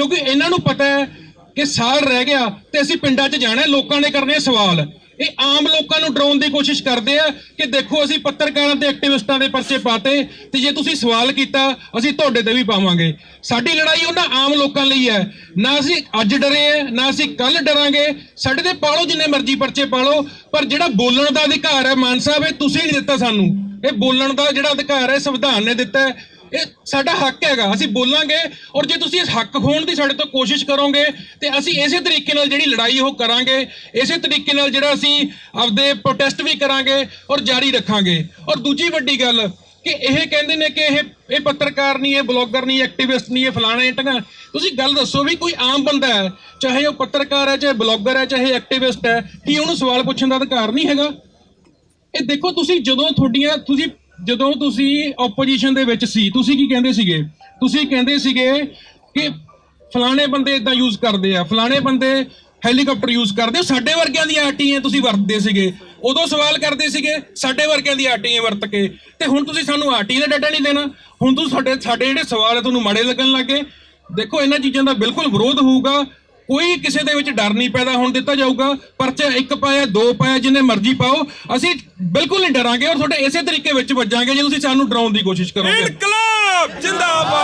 ਕਿਉਂਕਿ ਇਹਨਾਂ ਨੂੰ ਪਤਾ ਹੈ ਕਿ ਸਾਲ ਰਹਿ ਗਿਆ ਤੇ ਅਸੀਂ ਪਿੰਡਾਂ 'ਚ ਜਾਣਾ ਲੋਕਾਂ ਨੇ ਕਰਨੇ ਸਵਾਲ। ਇਹ ਆਮ ਲੋਕਾਂ ਨੂੰ ਡਰਾਉਣ ਦੀ ਕੋਸ਼ਿਸ਼ ਕਰਦੇ ਆ ਕਿ ਦੇਖੋ ਅਸੀਂ ਪੱਤਰਕਾਰਾਂ ਤੇ ਐਕਟਿਵਿਸਟਾਂ ਦੇ ਪਰਚੇ ਪਾਤੇ ਤੇ ਜੇ ਤੁਸੀਂ ਸਵਾਲ ਕੀਤਾ, ਅਸੀਂ ਤੁਹਾਡੇ ਤੇ ਵੀ ਪਾਵਾਂਗੇ। ਸਾਡੀ ਲੜਾਈ ਉਹਨਾਂ ਆਮ ਲੋਕਾਂ ਲਈ ਹੈ। ਨਾ ਅਸੀਂ ਅੱਜ ਡਰੇ ਆ ਨਾ ਅਸੀਂ ਕੱਲ ਡਰਾਂਗੇ। ਸਾਡੇ ਤੇ ਪਾਲੋ, ਜਿੰਨੇ ਮਰਜ਼ੀ ਪਰਚੇ ਪਾਲੋ, ਪਰ ਜਿਹੜਾ ਬੋਲਣ ਦਾ ਅਧਿਕਾਰ ਹੈ, ਮਾਨ ਸਾਹਿਬ, ਇਹ ਤੁਸੀਂ ਨਹੀਂ ਦਿੱਤਾ ਸਾਨੂੰ। ਇਹ ਬੋਲਣ ਦਾ ਜਿਹੜਾ ਅਧਿਕਾਰ ਹੈ, ਸੰਵਿਧਾਨ ਨੇ ਦਿੱਤਾ ਹੈ। ਇਹ ਸਾਡਾ ਹੱਕ ਹੈਗਾ, ਅਸੀਂ ਬੋਲਾਂਗੇ ਔਰ ਜੇ ਤੁਸੀਂ ਇਸ ਹੱਕ ਖੋਣ ਦੀ ਸਾਡੇ ਤੋਂ ਕੋਸ਼ਿਸ਼ ਕਰੋਗੇ, ਤੇ ਅਸੀਂ ਇਸੇ ਤਰੀਕੇ ਨਾਲ ਜਿਹੜੀ ਲੜਾਈ ਉਹ ਕਰਾਂਗੇ, ਇਸੇ ਤਰੀਕੇ ਨਾਲ ਜਿਹੜਾ ਅਸੀਂ ਆਪਦੇ ਪ੍ਰੋਟੈਸਟ ਵੀ ਕਰਾਂਗੇ ਔਰ ਜਾਰੀ ਰੱਖਾਂਗੇ। ਔਰ ਦੂਜੀ ਵੱਡੀ ਗੱਲ ਕਿ ਇਹ ਕਹਿੰਦੇ ਨੇ ਕਿ ਇਹ ਇਹ ਪੱਤਰਕਾਰ ਨਹੀਂ, ਇਹ ਬਲੌਗਰ ਨਹੀਂ ਐਕਟਿਵਿਸਟ ਨਹੀਂ, ਇਹ ਫਲਾਣਾ ਟੰਗਾ ਤੁਸੀਂ ਗੱਲ ਦੱਸੋ ਵੀ ਕੋਈ ਆਮ ਬੰਦਾ ਹੈ, ਚਾਹੇ ਉਹ ਪੱਤਰਕਾਰ ਹੈ, ਚਾਹੇ ਬਲੌਗਰ ਹੈ, ਚਾਹੇ ਐਕਟਿਵਿਸਟ ਹੈ, ਕੀ ਉਹਨੂੰ ਸਵਾਲ ਪੁੱਛਣ ਦਾ ਅਧਿਕਾਰ ਨਹੀਂ ਹੈਗਾ? ਇਹ ਦੇਖੋ ਤੁਸੀਂ ਜਦੋਂ ਤੁਹਾਡੀਆਂ, ਤੁਸੀਂ ਜਦੋਂ ਤੁਸੀਂ ਆਪੋਜੀਸ਼ਨ ਦੇ ਵਿੱਚ ਸੀ, ਤੁਸੀਂ ਕੀ ਕਹਿੰਦੇ ਸੀਗੇ? ਤੁਸੀਂ ਕਹਿੰਦੇ ਸੀਗੇ ਕਿ ਫਲਾਣੇ ਬੰਦੇ ਇਦਾਂ ਯੂਜ਼ ਕਰਦੇ ਆ, ਫਲਾਣੇ ਬੰਦੇ ਹੈਲੀਕਾਪਟਰ ਯੂਜ਼ ਕਰਦੇ ਆ, ਸਾਡੇ ਵਰਗਿਆਂ ਦੀਆਂ ਆਰਟੀਆਂ ਤੁਸੀਂ ਵਰਤਦੇ ਸੀਗੇ। ਉਦੋਂ ਸਵਾਲ ਕਰਦੇ ਸੀਗੇ, ਸਾਡੇ ਵਰਗਿਆਂ ਦੀ ਆਰਟੀਆਂ ਵਰਤ ਕੇ। ਤੇ ਹੁਣ ਤੁਸੀਂ ਸਾਨੂੰ ਆਰਟੀ ਦਾ ਡਾਟਾ ਨਹੀਂ ਦੇਣਾ। ਹੁਣ ਤੁਸੀਂ ਸਾਡੇ ਸਾਡੇ ਜਿਹੜੇ ਸਵਾਲ ਹੈ ਤੁਹਾਨੂੰ ਮਾੜੇ ਲੱਗਣ ਲੱਗੇ ਦੇਖੋ, ਇਹਨਾਂ ਚੀਜ਼ਾਂ ਦਾ ਬਿਲਕੁਲ ਵਿਰੋਧ ਹੋਊਗਾ। ਕੋਈ ਕਿਸੇ ਦੇ ਵਿੱਚ ਡਰ ਨਹੀਂ ਪੈਦਾ ਹੋਣ ਦਿੱਤਾ ਜਾਊਗਾ। ਪਰਚਾ ਇੱਕ ਪਾਇਆ, ਦੋ ਪਾਇਆ, ਜਿੰਨੇ ਮਰਜ਼ੀ ਪਾਓ। ਅਸੀਂ ਬਿਲਕੁਲ ਨਹੀਂ ਡਰਾਂਗੇ ਔਰ ਤੁਹਾਡੇ ਇਸੇ ਤਰੀਕੇ ਵਿੱਚ ਵੱਜਾਂਗੇ ਜੇ ਤੁਸੀਂ ਸਾਨੂੰ ਡਰਾਉਣ ਦੀ ਕੋਸ਼ਿਸ਼ ਕਰੋਗੇ। ਇਨਕਲਾਬ, ਜਿੰਦਾਬਾਦ।